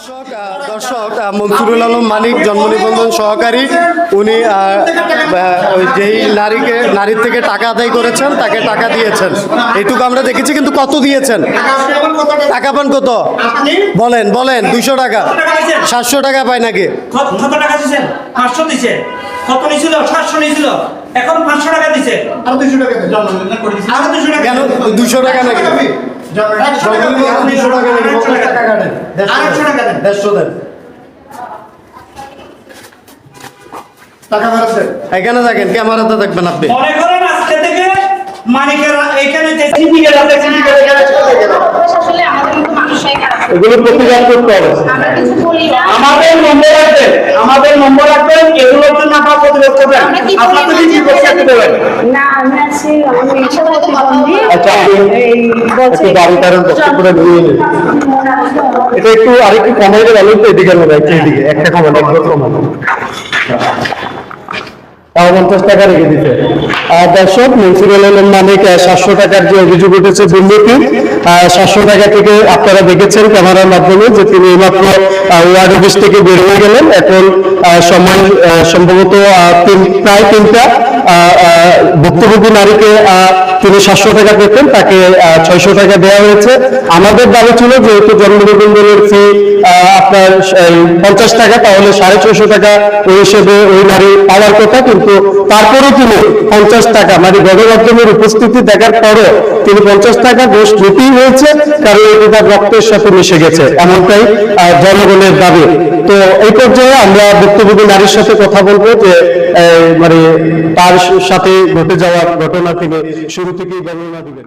দর্শক দর্শক মনসুরুল আলম মানিক জন্ম নিবন্ধন সহকারী উনি যেই নারীকে নারীর থেকে টাকা আদায় করেছেন তাকে টাকা দিয়েছেন। এইটুকু আমরা দেখেছি কিন্তু কত দিয়েছেন? টাকা পান কত? বলেন বলেন দুইশো টাকা। সাতশো টাকা পায় নাকি? কত টাকা পাঁচশো নিছিল সাতশো নিছিল এখন পাঁচশো টাকা দিছে আরও দুইশো টাকা কেন? টাকা নাকি? এখানে থাকেন ক্যামেরাতে থাকবেন আপনি। মনে করেন আজকে থেকে মানিকের এখানে যে সিন্ডিকেট আছে সিন্ডিকেট এখানে আসলে আমাদের মতো মানুষরাই খারাপ এগুলো প্রতিকার করতে হবে। আমরা কিছু বলি না। আমাদের নম্বর রাখবেন আমাদের নম্বর রাখবেন করবেন? কি না আমি আচ্ছা একটু করে নিয়ে এটা একটু আরেকটু কমাই দেবেন এদিকে একটু এদিকে। একটা কমান একবার কমান। পঞ্চাশ টাকা রেখে দিতে আর দর্শক মিউনিসিপ্যাল আলম মালিক সাতশো টাকার যে অভিযোগ উঠেছে দুর্নীতি সাতশো টাকা থেকে আপনারা দেখেছেন ক্যামেরার মাধ্যমে যে তিনি আহ, ওয়ার্ড অফিস থেকে বের হয়ে গেলেন। এখন সময় সম্ভবত প্রায় তিনটা ভুক্তভোগী নারীকে তিনি সাতশো টাকা পেতেন, তাকে ছয়শো টাকা দেওয়া হয়েছে। আমাদের দাবি ছিল যেহেতু জন্মনিবন্ধনের ফি আপনার পঞ্চাশ টাকা, তাহলে সাড়ে ছয়শো টাকা ওই হিসেবে ওই নারী পাওয়ার কথা, কিন্তু তারপরে তিনি পঞ্চাশ টাকা মানে গণমাধ্যমের উপস্থিতি দেখার পরও তিনি পঞ্চাশ টাকা দোষ নিতেই হয়েছে, কারণ এটি তার রক্তের সাথে মিশে গেছে, এমনটাই জনগণের দাবি। তো এই পর্যায়ে আমরা ভুক্তভোগী নারীর সাথে কথা বলব যে মানে তার সাথে ঘটে যাওয়া ঘটনা থেকে শুরু থেকেই বর্ণনা দিবেন।